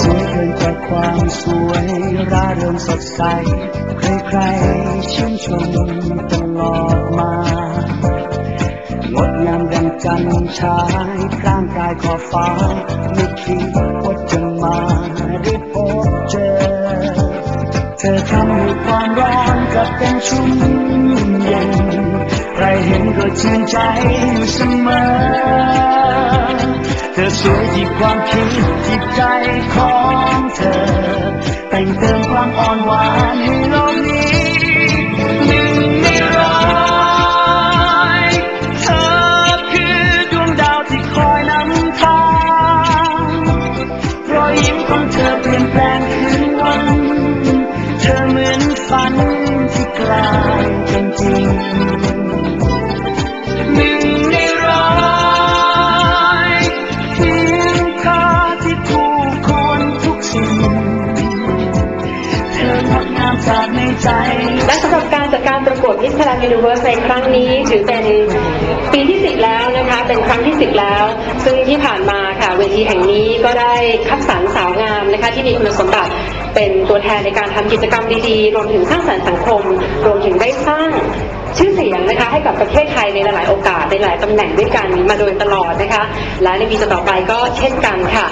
สวยเกินจากความสวยร่าเริงสดใส ใครๆชื่นชมตลอด จันทร์ฉายร่างกายขอบฟ้า ไม่คิดว่าจะมาได้พบเจอ เธอทำให้ความร้อนกลับเป็นชุ่มเย็น ใครเห็นก็ชื่นใจอยู่เสมอ เธอสวยที่ความคิดที่ใจของเธอ แต่งเติมความอ่อนหวานให้โลกนี้ ฝันที่กลายเป็นจริงหนึ่งในร้อยเพียงค่าที่คู่ควรทุกสิ่งเธองดงามจากในใจและสำหรับการจัดการประกวดมิสแกรนด์ยูนิเวอร์สในครั้งนี้ถือเป็นปีที่10แล้วนะคะเป็นครั้งที่10แล้ว ซึ่งที่ผ่านมาค่ะเวทีแห่งนี้ก็ได้คัดสรรสาวงามนะคะที่มีคุณสมบัติ เป็นตัวแทนในการทำกิจกรรมดีๆ รวมถึงสร้างสรรค์สังคม รวมถึงได้สร้างชื่อเสียงนะคะให้กับประเทศไทยในหลายๆโอกาสในหลายตำแหน่งด้วยกันมาโดยตลอดนะคะ และในปีต่อไปก็เช่นกันค่ะ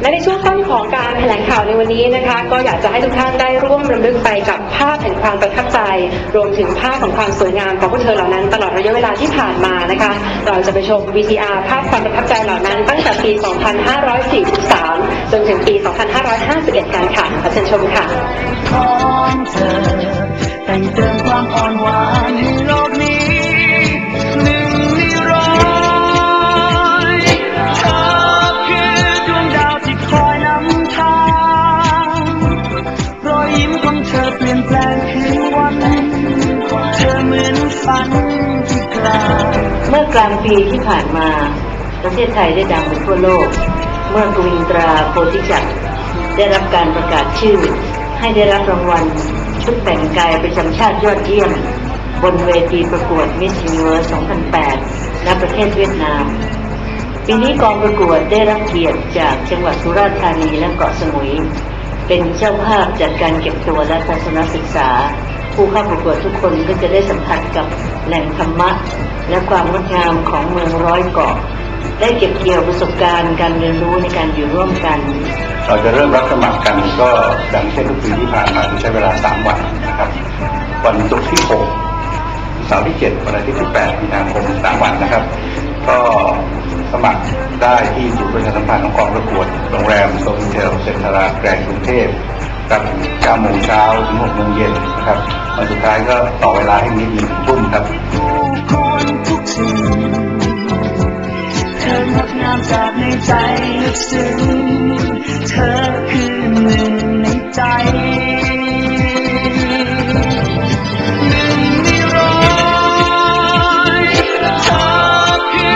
และในช่วงต้นของการแถลงข่าวในวันนี้นะคะ ก็อยากจะให้ทุกท่านได้ร่วมรำลึกไปกับภาพแห่งความประทับใจ รวมถึงภาพของความสวยงามของพวกเธอเหล่านั้นตลอดระยะเวลาที่ผ่านมานะคะ เราจะไปชม VCR ภาพความประทับใจเหล่านั้นตั้ง ปี 2543 จนถึงปี 2551 กันค่ะขอเชิญชมค่ะแต่งเติมความอ่อนหวานให้โลกนี้หนึ่งในร้อยเธอคือดวงดาวที่คอยนำทางรอยยิ้มของเธอเปลี่ยนแปลงคืนวันเธอเหมือนฝันที่กลายเมื่อกลางปีที่ผ่านมา ประเทศไทยได้ดังไปทั่วโลก เมื่อกวินตราโพธิจักรได้รับการประกาศชื่อ ให้ได้รับรางวัลชุดแต่งกายประจำชาติยอดเยี่ยม บนเวทีประกวด Miss Universe 2008 ณ ประเทศเวียดนาม ปีนี้กองประกวดได้รับเกียรติจากจังหวัดสุราษฎร์ธานีและเกาะสมุย เป็นเจ้าภาพจัดการเก็บตัวและทัศนศึกษา ผู้เข้าประกวดทุกคนก็จะได้สัมผัสกับแหล่งธรรมะและความงดงามของเมืองร้อยเกาะ ได้เก็บเกี่ยวประสบการณ์การเรียนรู้ในการอยู่ร่วมกัน เราจะเริ่มรับสมัครกันก็ดังเช่นทุกปีที่ผ่านมาใช้เวลา 3 วันนะครับ วันศุกร์ที่6เสาร์ที่ 7 วันอาทิตย์ที่8มีนาคม3วันนะครับ ก็สมัครได้ที่ศูนย์ประชาสัมพันธ์ของกองประกวดโรงแรมโซฟิเทลเซ็นทราแกรนด์กรุงเทพครับ9โมงเช้าถึง6โมงเย็นนะครับวันสุดท้ายก็ต่อเวลาให้นิดหนึ่งทุ่มครับ กซึ้งเธอคือหนึ่งในใจหนึ่งในร้อยเธอคื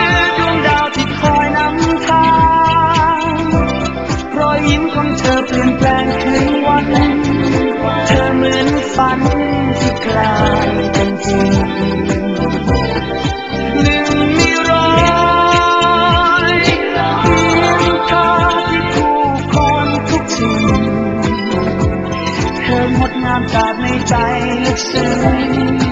อ องดงามจากในใจลึกซึ้ง